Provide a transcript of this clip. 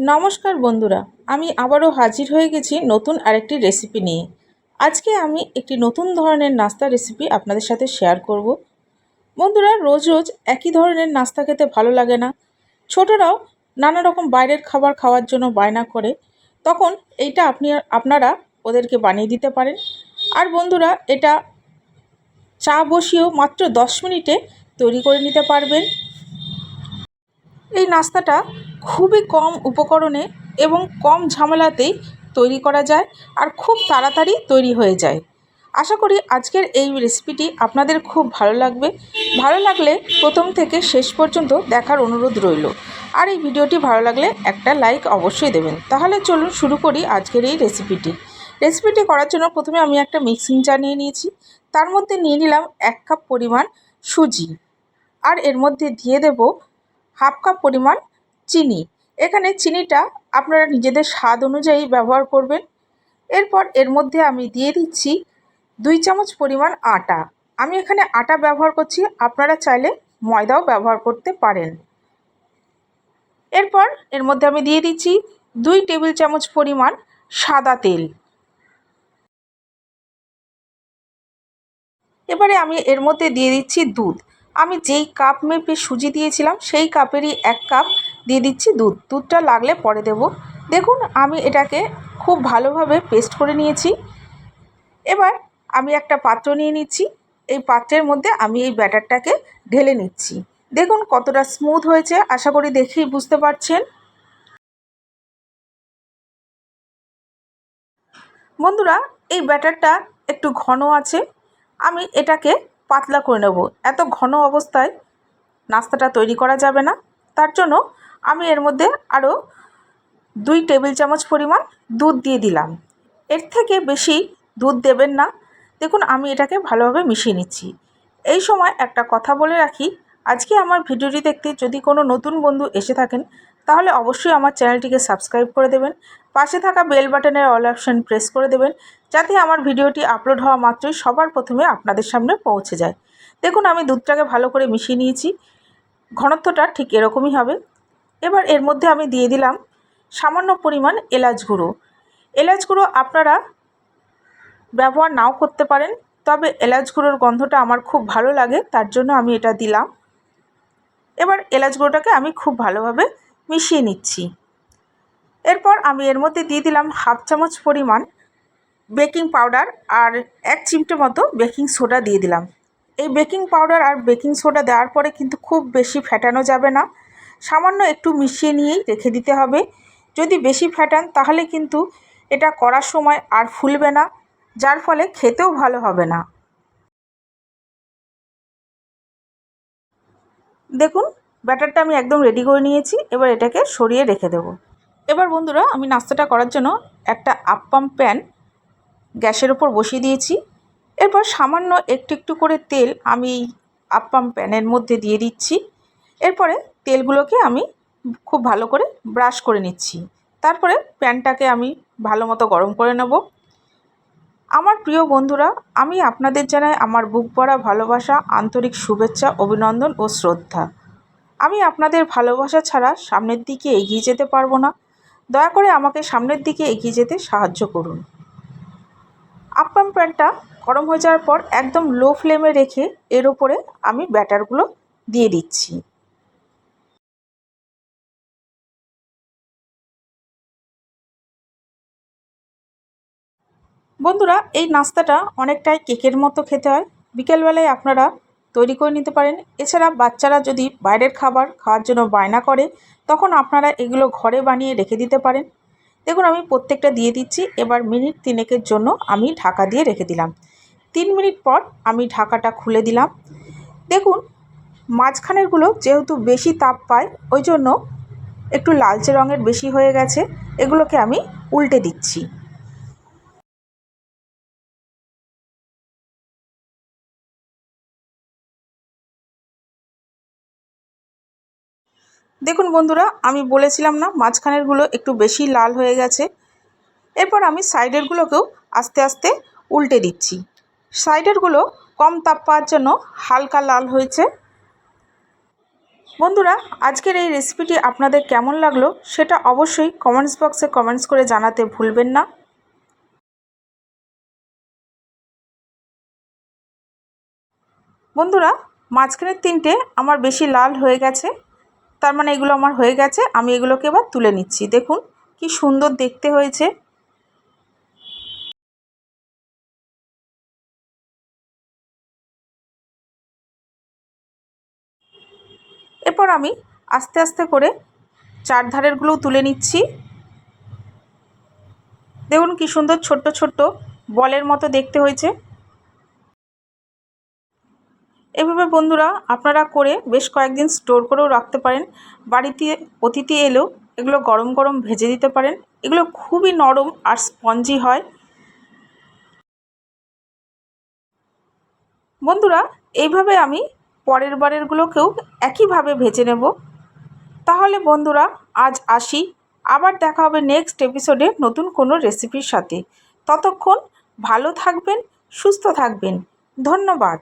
নমস্কার বন্ধুরা, আমি আবারও হাজির হয়ে গেছি নতুন আরেকটি রেসিপি নিয়ে। আজকে আমি একটি নতুন ধরনের নাস্তা রেসিপি আপনাদের সাথে শেয়ার করব। বন্ধুরা, রোজ রোজ একই ধরনের নাস্তা খেতে ভালো লাগে না। ছোটরাও নানা রকম বাইরের খাবার খাওয়ার জন্য বায়না করে। তখন এইটা আপনি, আপনারা ওদেরকে বানিয়ে দিতে পারেন। আর বন্ধুরা, এটা চা বসিয়েও মাত্র দশ মিনিটে তৈরি করে নিতে পারবেন। এই নাস্তাটা খুবই কম উপকরণে এবং কম ঝামেলাতেই তৈরি করা যায় আর খুব তাড়াতাড়ি তৈরি হয়ে যায়। আশা করি আজকের এই রেসিপিটি আপনাদের খুব ভালো লাগবে। ভালো লাগলে প্রথম থেকে শেষ পর্যন্ত দেখার অনুরোধ রইল। আর এই ভিডিওটি ভালো লাগলে একটা লাইক অবশ্যই দেবেন। তাহলে চলুন শুরু করি আজকের এই রেসিপিটি। রেসিপিটি করার জন্য প্রথমে আমি একটা মিক্সিং চা নিয়ে নিয়েছি। তার মধ্যে নিয়ে নিলাম এক কাপ পরিমাণ সুজি। আর এর মধ্যে দিয়ে দেব হাফ কাপ পরিমাণ চিনি। এখানে চিনিটা আপনারা নিজেদের স্বাদ অনুযায়ী ব্যবহার করবেন। এরপর এর মধ্যে আমি দিয়ে দিচ্ছি দুই চামচ পরিমাণ আটা। আমি এখানে আটা ব্যবহার করছি, আপনারা চাইলে ময়দাও ব্যবহার করতে পারেন। এরপর এর মধ্যে আমি দিয়ে দিচ্ছি দুই টেবিল চামচ পরিমাণ সাদা তেল। এবারে আমি এর মধ্যে দিয়ে দিচ্ছি দুধ। আমি যেই কাপ মেপে সুজি দিয়েছিলাম, সেই কাপেরই এক কাপ দিয়ে দিচ্ছি দুধ। দুধটা লাগলে পরে দেব। দেখুন, আমি এটাকে খুব ভালোভাবে পেস্ট করে নিয়েছি। এবার আমি একটা পাত্র নিয়ে নিচ্ছি। এই পাত্রের মধ্যে আমি এই ব্যাটারটাকে ঢেলে নিচ্ছি। দেখুন, কতটা স্মুথ হয়েছে। আশা করি দেখেই বুঝতে পারছেন। বন্ধুরা, এই ব্যাটারটা একটু ঘন আছে। আমি এটাকে পাতলা করে নেব। এত ঘন অবস্থায় নাস্তাটা তৈরি করা যাবে না। তার জন্য আমি এর মধ্যে আরও দুই টেবিল চামচ পরিমাণ দুধ দিয়ে দিলাম। এর থেকে বেশি দুধ দেবেন না। দেখুন, আমি এটাকে ভালোভাবে মিশিয়ে নিচ্ছি। এই সময় একটা কথা বলে রাখি, আজকে আমার ভিডিওটি দেখতে যদি কোনো নতুন বন্ধু এসে থাকেন তাহলে অবশ্যই আমার চ্যানেলটিকে সাবস্ক্রাইব করে দেবেন, পাশে থাকা বেল বাটনের অল অপশান প্রেস করে দেবেন, যাতে আমার ভিডিওটি আপলোড হওয়া মাত্রই সবার প্রথমে আপনাদের সামনে পৌঁছে যায়। দেখুন, আমি দুধটাকে ভালো করে মিশিয়ে নিয়েছি, ঘনত্বটা ঠিক এরকমই হবে। এবার এর মধ্যে আমি দিয়ে দিলাম সামান্য পরিমাণ এলাচ গুঁড়ো। এলাচ গুঁড়ো আপনারা ব্যবহার নাও করতে পারেন, তবে এলাচ গুঁড়োর গন্ধটা আমার খুব ভালো লাগে, তার জন্য আমি এটা দিলাম। এবার এলাচ গুঁড়োটাকে আমি খুব ভালোভাবে মিশিয়ে নিচ্ছি। এরপর আমি এর মধ্যে দিয়ে দিলাম হাফ চামচ পরিমাণ বেকিং পাউডার আর এক চিমটে মতো বেকিং সোডা দিয়ে দিলাম। এই বেকিং পাউডার আর বেকিং সোডা দেওয়ার পরে কিন্তু খুব বেশি ফ্যাটানো যাবে না। সামান্য একটু মিশিয়ে নিয়েই রেখে দিতে হবে। যদি বেশি ফ্যাটান তাহলে কিন্তু এটা করার সময় আর ফুলবে না, যার ফলে খেতেও ভালো হবে না। দেখুন ব্যাটারটা আমি একদম রেডি করে নিয়েছি, এবার এটাকে সরিয়ে রেখে দেব। এবার বন্ধুরা, আমি নাস্তাটা করার জন্য একটা আপ্পাম প্যান গ্যাসের ওপর বসিয়ে দিয়েছি। এরপর সামান্য একটু একটু করে তেল আমি আপ্পাম প্যানের মধ্যে দিয়ে দিচ্ছি। এরপরে তেলগুলোকে আমি খুব ভালো করে ব্রাশ করে নিচ্ছি। তারপরে প্যানটাকে আমি ভালো মতো গরম করে নেব। আমার প্রিয় বন্ধুরা, আমি আপনাদের জানাই আমার বুক ভরা ভালোবাসা, আন্তরিক শুভেচ্ছা, অভিনন্দন ও শ্রদ্ধা। আমি আপনাদের ভালোবাসা ছাড়া সামনের দিকে এগিয়ে যেতে পারব না। দয়া করে আমাকে সামনের দিকে এগিয়ে যেতে সাহায্য করুন। আপ্পাম প্যানটা গরম হয়ে যাওয়ার পর একদম লো ফ্লেমে রেখে এর ওপরে আমি ব্যাটারগুলো দিয়ে দিচ্ছি। বন্ধুরা, এই নাস্তাটা অনেকটাই কেকের মতো খেতে হয়। বিকেলবেলায় আপনারা তৈরি করে নিতে পারেন। এছাড়া বাচ্চারা যদি বাইরের খাবার খাওয়ার জন্য বায়না করে, তখন আপনারা এগুলো ঘরে বানিয়ে রেখে দিতে পারেন। দেখুন, আমি প্রত্যেকটা দিয়ে দিচ্ছি। এবার মিনিট তিনেকের জন্য আমি ঢাকা দিয়ে রেখে দিলাম। তিন মিনিট পর আমি ঢাকাটা খুলে দিলাম। দেখুন, মাঝখানেরগুলো যেহেতু বেশি তাপ পায়, ওই জন্য একটু লালচে রঙের বেশি হয়ে গেছে। এগুলোকে আমি উল্টে দিচ্ছি। দেখুন বন্ধুরা, আমি বলেছিলাম না মাঝখানেরগুলো একটু বেশি লাল হয়ে গেছে। এরপর আমি সাইডেরগুলোকেও আস্তে আস্তে উল্টে দিচ্ছি। সাইডেরগুলো কম তাপ পাওয়ার জন্য হালকা লাল হয়েছে। বন্ধুরা, আজকের এই রেসিপিটি আপনাদের কেমন লাগল সেটা অবশ্যই কমেন্টস বক্সে কমেন্টস করে জানাতে ভুলবেন না। বন্ধুরা, মাঝখানের তিনটে আমার বেশি লাল হয়ে গেছে। তার মানে এগুলো আমার হয়ে গেছে, আমি এগুলোকে এবার তুলে নিচ্ছি। দেখুন, কি সুন্দর দেখতে হয়েছে। এরপর আমি আস্তে আস্তে করে চার চারধারেরগুলোও তুলে নিচ্ছি। দেখুন, কি সুন্দর ছোট্ট ছোট্ট বলের মতো দেখতে হয়েছে। এভাবে বন্ধুরা আপনারা করে বেশ কয়েকদিন স্টোর করেও রাখতে পারেন। বাড়িতে অতিথি এলেও এগুলো গরম গরম ভেজে দিতে পারেন। এগুলো খুবই নরম আর স্পঞ্জি হয়। বন্ধুরা, এইভাবে আমি পরের বারেরগুলোকেও একইভাবে ভেজে নেব। তাহলে বন্ধুরা, আজ আসি। আবার দেখা হবে নেক্সট এপিসোডে নতুন কোনো রেসিপির সাথে। ততক্ষণ ভালো থাকবেন, সুস্থ থাকবেন। ধন্যবাদ।